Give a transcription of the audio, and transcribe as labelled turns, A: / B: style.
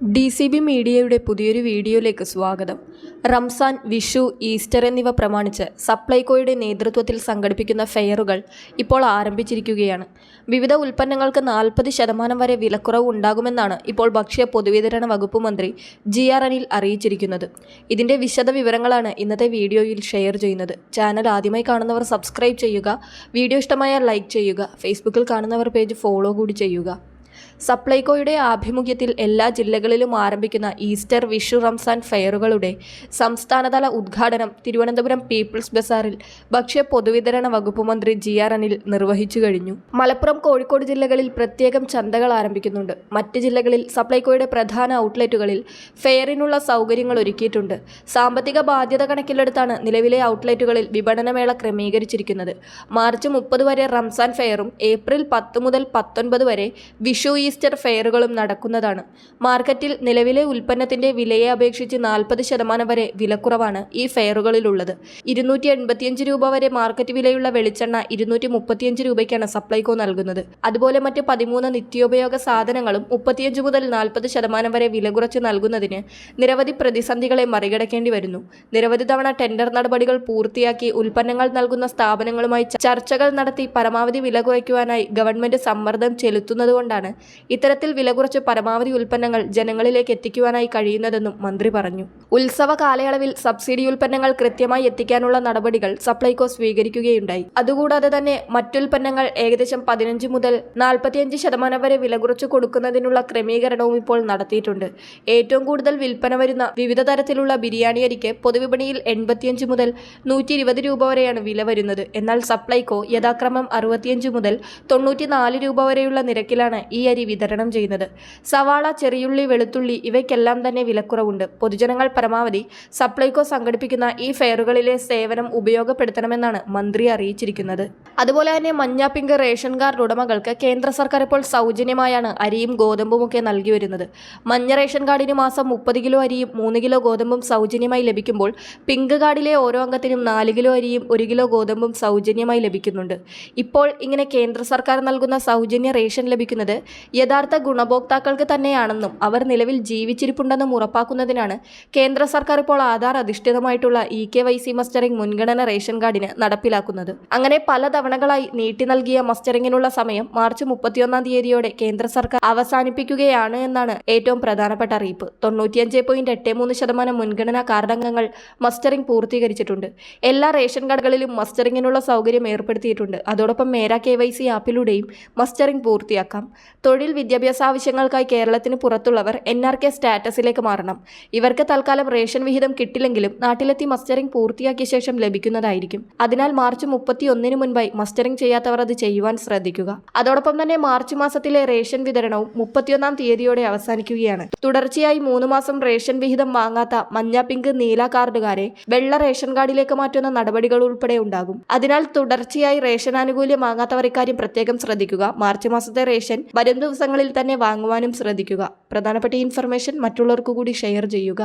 A: D C B മീഡിയയുടെ പുതിയൊരു വീഡിയോയിലേക്ക് സ്വാഗതം. റംസാൻ വിഷു ഈസ്റ്റർ എന്നിവ പ്രമാണിച്ച് സപ്ലൈകോയുടെ നേതൃത്വത്തിൽ സംഘടിപ്പിക്കുന്ന ഫെയറുകൾ ഇപ്പോൾ ആരംഭിച്ചിരിക്കുകയാണ്. വിവിധ ഉൽപ്പന്നങ്ങൾക്ക് നാൽപ്പത് ശതമാനം വരെ വിലക്കുറവ് ഉണ്ടാകുമെന്നാണ് ഇപ്പോൾ ഭക്ഷ്യ പൊതുവിതരണ വകുപ്പ് മന്ത്രി ജി ആർ അനിൽ അറിയിച്ചിരിക്കുന്നത്. ഇതിന്റെ വിശദ വിവരങ്ങളാണ് ഇന്നത്തെ വീഡിയോയിൽ ഷെയർ ചെയ്യുന്നത്. ചാനൽ ആദ്യമായി കാണുന്നവർ സബ്സ്ക്രൈബ് ചെയ്യുക വീഡിയോ ഇഷ്ടമായാൽ ലൈക്ക് ചെയ്യുക ഫേസ്ബുക്കിൽ കാണുന്നവർ പേജ് ഫോളോ കൂടി ചെയ്യുക. സപ്ലൈകോയുടെ ആഭിമുഖ്യത്തിൽ എല്ലാ ജില്ലകളിലും ആരംഭിക്കുന്ന ഈസ്റ്റർ വിഷു റംസാൻ ഫെയറുകളുടെ സംസ്ഥാനതല ഉദ്ഘാടനം തിരുവനന്തപുരം പീപ്പിൾസ് ബസാറിൽ ഭക്ഷ്യ പൊതുവിതരണ വകുപ്പ് മന്ത്രി ജി ആർ അനിൽ നിർവഹിച്ചു കഴിഞ്ഞു. മലപ്പുറം കോഴിക്കോട് ജില്ലകളിൽ പ്രത്യേകം ചന്തകൾ ആരംഭിക്കുന്നുണ്ട്. മറ്റ് ജില്ലകളിൽ സപ്ലൈകോയുടെ പ്രധാന ഔട്ട്ലെറ്റുകളിൽ ഫെയറിനുള്ള സൗകര്യങ്ങൾ ഒരുക്കിയിട്ടുണ്ട്. സാമ്പത്തിക ബാധ്യത കണക്കിലെടുത്താണ് നിലവിലെ ഔട്ട്ലെറ്റുകളിൽ വിപണനമേള ക്രമീകരിച്ചിരിക്കുന്നത്. മാർച്ച് മുപ്പത് വരെ റംസാൻ ഫെയറും ഏപ്രിൽ പത്ത് മുതൽ പത്തൊൻപത് വരെ വിഷു ഈസ്റ്റർ ഫെയറുകളും നടക്കുന്നതാണ്. മാർക്കറ്റിൽ നിലവിലെ ഉൽപ്പന്നത്തിന്റെ വിലയെ അപേക്ഷിച്ച് നാൽപ്പത് ശതമാനം വരെ വിലക്കുറവാണ് ഈ ഫെയറുകളിലുള്ളത്. ഇരുന്നൂറ്റി എൺപത്തിയഞ്ച് രൂപ വരെ മാർക്കറ്റ് വിലയുള്ള വെളിച്ചെണ്ണ ഇരുന്നൂറ്റി മുപ്പത്തിയഞ്ച് രൂപയ്ക്കാണ് സപ്ലൈകോ നൽകുന്നത്. അതുപോലെ മറ്റ് പതിമൂന്ന് നിത്യോപയോഗ സാധനങ്ങളും മുപ്പത്തിയഞ്ച് മുതൽ നാൽപ്പത് ശതമാനം വരെ വില കുറച്ച് നൽകുന്നതിന് നിരവധി പ്രതിസന്ധികളെ മറികടക്കേണ്ടി വരുന്നു. നിരവധി തവണ ടെൻഡർ നടപടികൾ പൂർത്തിയാക്കി ഉൽപ്പന്നങ്ങൾ നൽകുന്ന സ്ഥാപനങ്ങളുമായി ചർച്ചകൾ നടത്തി പരമാവധി വില കുറയ്ക്കുവാനായി ഗവൺമെന്റ് സമ്മർദ്ദം ചെലുത്തുന്നതുകൊണ്ടാണ് ഇത്തരത്തിൽ വില കുറച്ച് പരമാവധി ഉൽപ്പന്നങ്ങൾ ജനങ്ങളിലേക്ക് എത്തിക്കുവാനായി കഴിയുന്നതെന്നും മന്ത്രി പറഞ്ഞു. ഉത്സവ കാലയളവിൽ സബ്സിഡി ഉൽപ്പന്നങ്ങൾ കൃത്യമായി എത്തിക്കാനുള്ള നടപടികൾ സപ്ലൈകോ സ്വീകരിക്കുകയുണ്ടായി. അതുകൂടാതെ തന്നെ മറ്റുൽപ്പന്നങ്ങൾ ഏകദേശം പതിനഞ്ച് മുതൽ നാൽപ്പത്തിയഞ്ച് ശതമാനം വരെ വില കുറച്ച് കൊടുക്കുന്നതിനുള്ള ക്രമീകരണവും ഇപ്പോൾ നടത്തിയിട്ടുണ്ട്. ഏറ്റവും കൂടുതൽ വിൽപ്പന വരുന്ന വിവിധ തരത്തിലുള്ള ബിരിയാണി അരിക്ക് പൊതുവിപണിയിൽ എൺപത്തിയഞ്ച് മുതൽ നൂറ്റി ഇരുപത് രൂപ വരെയാണ് വില വരുന്നത്. എന്നാൽ സപ്ലൈകോ യഥാക്രമം അറുപത്തിയഞ്ച് മുതൽ തൊണ്ണൂറ്റിനാല് രൂപ വരെയുള്ള നിരക്കിലാണ് ഈ അരി വിതരണം ചെയ്യുന്നത്. സവാള ചെറിയുള്ളി വെളുത്തുള്ളി ഇവയ്ക്കെല്ലാം തന്നെ വിലക്കുറവുണ്ട്. പൊതുജനങ്ങൾ പരമാവധി സപ്ലൈകോ സംഘടിപ്പിക്കുന്ന ഈ ഫെയറുകളിലെ സേവനം ഉപയോഗപ്പെടുത്തണമെന്നാണ് മന്ത്രി അറിയിച്ചിരിക്കുന്നത്. അതുപോലെ തന്നെ മഞ്ഞ പിങ്ക് റേഷൻ കാർഡ് ഉടമകൾക്ക് കേന്ദ്ര സർക്കാർ ഇപ്പോൾ സൗജന്യമായാണ് അരിയും ഗോതമ്പും ഒക്കെ നൽകി വരുന്നത്. മഞ്ഞ റേഷൻ കാർഡിന് മാസം മുപ്പത് കിലോ അരിയും മൂന്ന് കിലോ ഗോതമ്പും സൗജന്യമായി ലഭിക്കുമ്പോൾ പിങ്ക് കാർഡിലെ ഓരോ അംഗത്തിനും നാല് കിലോ അരിയും ഒരു കിലോ ഗോതമ്പും സൗജന്യമായി ലഭിക്കുന്നുണ്ട്. ഇപ്പോൾ ഇങ്ങനെ കേന്ദ്ര സർക്കാർ നൽകുന്ന സൗജന്യ റേഷൻ ലഭിക്കുന്നത് യഥാർത്ഥ ഗുണഭോക്താക്കൾക്ക് തന്നെയാണെന്നും അവർ നിലവിൽ ജീവിച്ചിരിപ്പുണ്ടെന്നും ഉറപ്പാക്കുന്നതിനാണ് കേന്ദ്ര സർക്കാർ ഇപ്പോൾ Aadhaar അധിഷ്ഠിതമായിട്ടുള്ള E K Y C mustering മുൻഗണന റേഷൻ കാർഡിന് നടപ്പിലാക്കുന്നത്. അങ്ങനെ പല തവണകളായി നീട്ടി നൽകിയ മസ്റ്ററിംഗിനുള്ള സമയം മാർച്ച് മുപ്പത്തിയൊന്നാം തീയതിയോടെ കേന്ദ്ര സർക്കാർ അവസാനിപ്പിക്കുകയാണ് എന്നാണ് ഏറ്റവും പ്രധാനപ്പെട്ട അറിയിപ്പ്. തൊണ്ണൂറ്റിയഞ്ച് പോയിന്റ് എട്ട് മൂന്ന് ശതമാനം മുൻഗണനാ കാർഡംഗങ്ങൾ മസ്റ്ററിംഗ് പൂർത്തീകരിച്ചിട്ടുണ്ട്. എല്ലാ റേഷൻ കാർഡുകളിലും മസ്റ്ററിംഗിനുള്ള സൗകര്യം ഏർപ്പെടുത്തിയിട്ടുണ്ട്. അതോടൊപ്പം മേര കെ വൈ സി ആപ്പിലൂടെയും മസ്റ്ററിംഗ് പൂർത്തിയാക്കാം. തൊഴിൽ വിദ്യാഭ്യാസ ആവശ്യങ്ങൾക്കായി കേരളത്തിന് പുറത്തുള്ളവർ എൻ ആർ കെ സ്റ്റാറ്റസിലേക്ക് മാറണം. ഇവർക്ക് തൽക്കാലം റേഷൻ വിഹിതം കിട്ടില്ലെങ്കിലും നാട്ടിലെത്തി മസ്റ്ററിംഗ് പൂർത്തിയാക്കിയ ശേഷം ലഭിക്കുന്നതായിരിക്കും. അതിനാൽ മാർച്ച് മുപ്പത്തി ഒന്നിന് മുൻപായി മസ്റ്ററിംഗ് ചെയ്യാത്തവർ അത് ചെയ്യുവാൻ ശ്രദ്ധിക്കുക. അതോടൊപ്പം തന്നെ മാർച്ച് മാസത്തിലെ റേഷൻ വിതരണവും മുപ്പത്തിയൊന്നാം തീയതിയോടെ അവസാനിക്കുകയാണ്. തുടർച്ചയായി മൂന്ന് മാസം റേഷൻ വിഹിതം വാങ്ങാത്ത മഞ്ഞ പിങ്ക് നീല കാർഡുകാരെ വെള്ള റേഷൻ കാർഡിലേക്ക് മാറ്റുന്ന നടപടികൾ ഉൾപ്പെടെ ഉണ്ടാകും. അതിനാൽ തുടർച്ചയായി റേഷൻ ആനുകൂല്യം വാങ്ങാത്തവർ ഇക്കാര്യം പ്രത്യേകം ശ്രദ്ധിക്കുക. മാർച്ച് മാസത്തെ റേഷൻ വരും ദിവസങ്ങളിൽ തന്നെ വാങ്ങുവാനും ശ്രദ്ധിക്കുക. പ്രധാനപ്പെട്ട ഇൻഫർമേഷൻ മറ്റുള്ളവർക്കു കൂടി ഷെയർ ചെയ്യുക.